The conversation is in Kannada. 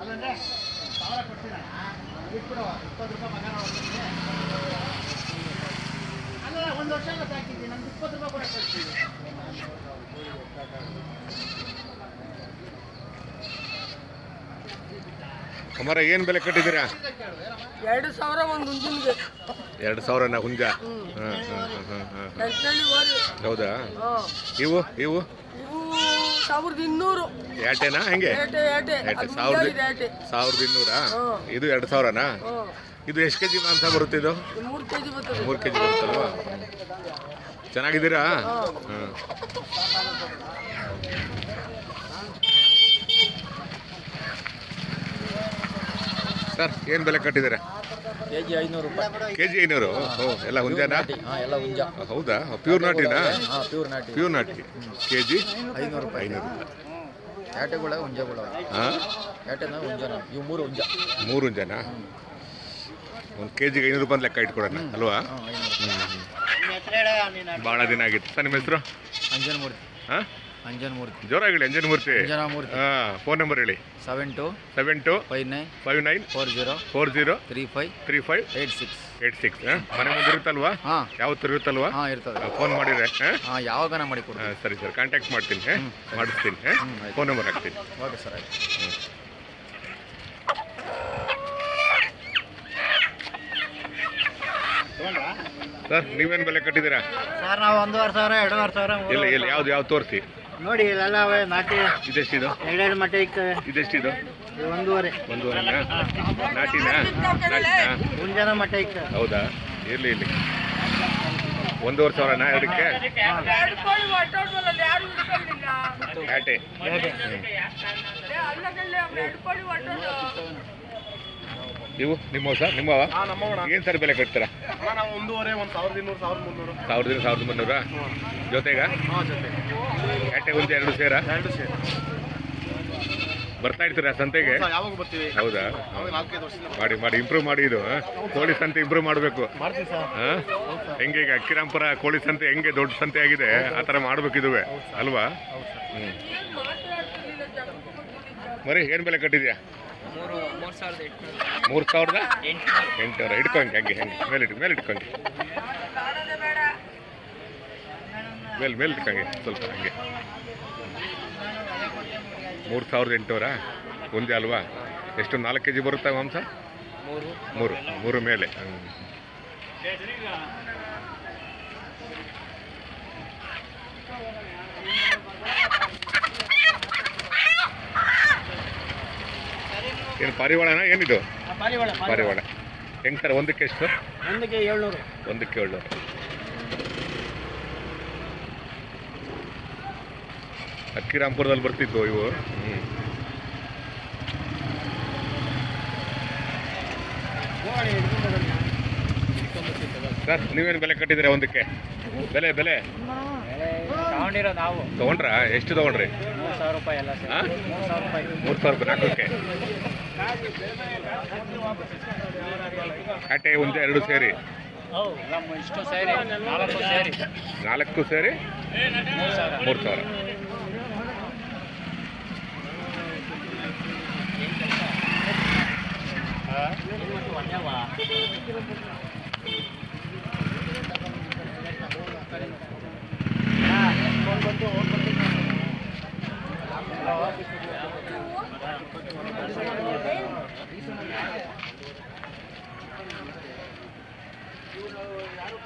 ಅಲ್ಲಂದ್ರೆ ಸಾವಿರ ಕೊಡ್ತೀರಾ? ಇಟ್ಬಿಡು ಇಪ್ಪತ್ತು ರೂಪಾಯಿ ಮಗ ಅಲ್ಲ ಒಂದು ವರ್ಷ ಎಲ್ಲ ಸಾಕಿದ್ದೀನಿ ನಮ್ಗೆ ಇಪ್ಪತ್ತು ರೂಪಾಯಿ ಕೂಡ ಕೊಡ್ತೀವಿ. ಅಮರ ಏನು ಬೆಲೆ ಕಟ್ಟಿದ್ದೀರಾ? ಎರಡು ಸಾವಿರ ಒಂದು ಹುಂಜಿನ್ಗೆ. ಎರಡು ಸಾವಿರನ ಹುಂಜ? ಹಾಂ ಹಾಂ ಹಾಂ ಹಾಂ ಹೌದಾ? ಇವು ಇವು? ಇವು ಸಾವಿರದ ಇನ್ನೂರು. ಏಟೆನಾ ಹೆಂಗೆ? ಏಟೆ ಏಟೆ ಏಟೆ ಅದು ಸಾವಿರದ ಮುಂಜಾನೆ ಏಟೆ ಸಾವಿರದ ಇನ್ನೂರಾ? ಇದು ಎರಡು ಸಾವಿರನಾ? ಇದು ಎಷ್ಟು ಕೆ ಜಿ ಮಾಂಸ ಬರುತ್ತೆ ಇದು? ಮೂರು ಕೆ ಜಿ ಬರ್ತದೆ. ಮೂರು ಕೆ ಜಿ ಬರುತ್ತಲ್ವಾ? ಚೆನ್ನಾಗಿದ್ದೀರಾ? ಹಾಂ. ಸರ್ ಏನು ಬೆಲೆ ಕಟ್ಟಿದ್ದಾರೆ? ಕೆ ಜಿ ಐನೂರು ರೂಪಾಯಿ. ಕೆ ಜಿ ಐನೂರು? ಓ ಎಲ್ಲ ಹುಂಜಾನಾ? ಹಾಂ ಎಲ್ಲ ಹುಂಜ. ಹೌದಾ? ಪ್ಯೂರ್ ನಾಟಿನಾ? ಹಾಂ ಪ್ಯೂರ್ ನಾಟಿ. ಪ್ಯೂರ್ ನಾಟಿ. ಕೆ ಜಿ ಐನೂರು ರೂಪಾಯಿ. ಐನೂರು ರೂಪಾಯಿ. ಏಟೆಗಳ ಹುಂಜಗಳ ಹಾಂ? ಏಟೆನ ಹುಂಜನ. ಇವು ಮೂರು ಹುಂಜ. ಮೂರು ಹುಂಜನಾ? ಒಂದು ಕೆ ಜಿಗೆ ಐನೂರು ರೂಪಾಯಿ ಲೆಕ್ಕ ಇಟ್ಕೊಡೋಣ ಅಲ್ವಾ? ಭಾಳ ದಿನ ಆಗಿತ್ತು. ಸರ್ ನಿಮ್ಮ ಹೆಸರು? ಅಂಜನ ಮೂರ್ತಿ ಹಾಂ? ಅಂಜನ ಮೂರ್ತಿ ಜೋರಾಗಿ ಹೇಳಿ ಅಂಜನ್ ಮೂರ್ತಿ ಅಂಜನ ಮೂರ್ತಿ ಹಾಂ ಫೋನ್ ನಂಬರ್ ಹೇಳಿ. Seven two seven two five nine five nine four zero four zero three five three five eight six eight six ಮನೆ ಮುಂದೆ ಇರುತ್ತಲ್ವಾ? ಹಾಂ. ಯಾವತ್ತು ಇರುತ್ತಲ್ವಾ? ಹಾಂ ಇರ್ತದೆ. ಫೋನ್ ಮಾಡಿದ್ರೆ ಹಾಂ? ಯಾವಾಗನ ಮಾಡಿ ಕೊಡಿ ಸರಿ ಸರ್ ಕಾಂಟ್ಯಾಕ್ಟ್ ಮಾಡ್ತೀನಿ ಮಾಡಿಸ್ತೀನಿ. ಫೋನ್ ನಂಬರ್ ಹಾಕ್ತೀನಿ. ಓಕೆ ಸರ್ ಆಯ್ತು. ಸರ್ ನೀವೇನು ಬೆಲೆ ಕಟ್ಟಿದ್ದೀರಾ? ಸರ್ ನಾವು ಒಂದೂವರೆ ಸಾವಿರ ಎರಡೂವರೆ ಸಾವಿರ ಇಲ್ಲ ಇಲ್ಲ ಯಾವ್ದು ಯಾವ್ದು ತೋರಿಸಿ? ನೋಡಿ ಇಲ್ಲೆಲ್ಲ ಅವೇ ನಾಟಿ. ಇದೆಷ್ಟಿದು? ಎರಡೆರಡು ಮಟ್ಟ ಇಕ್ಕವೆ. ಇದೆಷ್ಟಿದು? ಇದು ಒಂದೂವರೆ. ಒಂದೂವರೆನಾ? ನಾಟಿನಾ? ನಾಟಿನಾ? ಮುಂಜಾನೆ ಮಟ್ಟ ಇಕ್ಕ ಹೌದಾ? ಇರಲಿ ಇಲ್ಲಿ ಒಂದೂವರೆ ಸಾವಿರನಾ ಎರಡಕ್ಕೆ? ಎರಡು ಕೋಳಿ ಹೊಟ್ಟೋದ್ವಲ್ಲ ಯಾರು ಹಿಡ್ಕೊಂಡಿಲ್ಲ ಆಟೆ ಅಲ್ಲಗಲ್ಲೇ ಎರಡು ಕೋಳಿ ಹೊಟ್ಟೋದು ನೀವು ನಿಮ್ಮ ಸರ್ ನಿಮ್ಮವ ಏನು ಸರ್ ಬೆಲೆ ಕಟ್ತೀರಾ ನಾವು ಒಂದೂವರೆ ಒಂದು ಸಾವಿರದ ಇನ್ನೂರು ಸಾವಿರದ ಮುನ್ನೂರು. ಸಾವಿರದ ಸಾವಿರದ ಮುನ್ನೂರ? ಜೊತೆಗ? ಜೊತೆ ಒಂದು ಎರಡು ಸೇರ? ಎರಡು ಸೇರ. ಬರ್ತಾ ಇರ್ತೀರಾ ಸಂತೆಗೆ? ಯಾವಾಗ ಬರ್ತೀವಿ? ಹೌದಾ? ಮಾಡಿ ಮಾಡಿ ಇಂಪ್ರೂವ್ ಮಾಡಿ ಇದು? ಕೋಳಿ ಸಂತೆ ಇಂಪ್ರೂವ್ ಮಾಡಬೇಕು. ಹೆಂಗೆ ಈಗ ಅಕ್ಕಿರಾಂಪುರ ಕೋಳಿ ಸಂತೆ ಹೆಂಗೆ ದೊಡ್ಡ ಸಂತೆ ಆಗಿದೆ ಆ ಥರ ಮಾಡ್ಬೇಕು ಇದುವೆ ಅಲ್ವಾ? ಹ್ಞೂ ಮರಿ ಏನು ಬೆಲೆ ಕಟ್ಟಿದ್ಯಾ? ಮೂರು ಸಾವಿರದ ಎಂಟು ಎಂಟುನೂರು. ಇಟ್ಕೊಂಗೆ ಹಂಗೆ ಹಂಗೆ. ಮೇಲೆ ಇಟ್ಟು ಮೇಲೆ ಇಟ್ಕೊಂಗೆ ಮೇಲೆ ಮೇಲೆ ಇಟ್ಕೊಂಗೆ ಸ್ವಲ್ಪ ಹಂಗೆ. ಮೂರು ಸಾವಿರದ ಎಂಟುನೂರ ಒಂದೇ ಅಲ್ವಾ? ಎಷ್ಟು ನಾಲ್ಕು ಕೆ ಜಿ ಬರುತ್ತೆ ಮಾಂಸ? ಮೂರು. ಮೂರು ಮೂರು ಮೇಲೆ. ಏನು ಪಾರಿವಾಳನ? ಏನಿದು? ಪಾರಿವಾಳ ಪಾರಿವಾಳ. ಹೆಂಗೆ ಸರ್? ಒಂದಕ್ಕೆ ಎಷ್ಟು? ಒಂದಕ್ಕೆ ಏಳ್ನೂರು. ಒಂದಕ್ಕೆ ಏಳು ಅಕ್ಕಿರಾಂಪುರದಲ್ಲಿ ಬರ್ತಿದ್ವು ಇವು. ಸರ್ ನೀವೇನು ಬೆಲೆ ಕಟ್ಟಿದ್ದೀರಾ ಒಂದಕ್ಕೆ? ಬೆಲೆ ಬೆಲೆ? ತಗೊಂಡಿರೋ ನಾವು. ತಗೊಂಡ್ರಾ? ಎಷ್ಟು ತಗೊಂಡ್ರಿ? ಮೂರು ಸಾವಿರ ರೂಪಾಯಿ ಎಲ್ಲ ಮೂರು ಸಾವಿರ ರೂಪಾಯಿ. ನಾಲ್ಕಕ್ಕೆ. ಕಾಟೆ ಒಂದೇ ಎರಡು ಸೇರಿ. ಇಷ್ಟು ಸೇರಿ ನಾಲ್ಕು ಸೇರಿ. ನಾಲ್ಕು ಸೇರಿ? ಮೂರು ಸಾವಿರ. ಯಾರು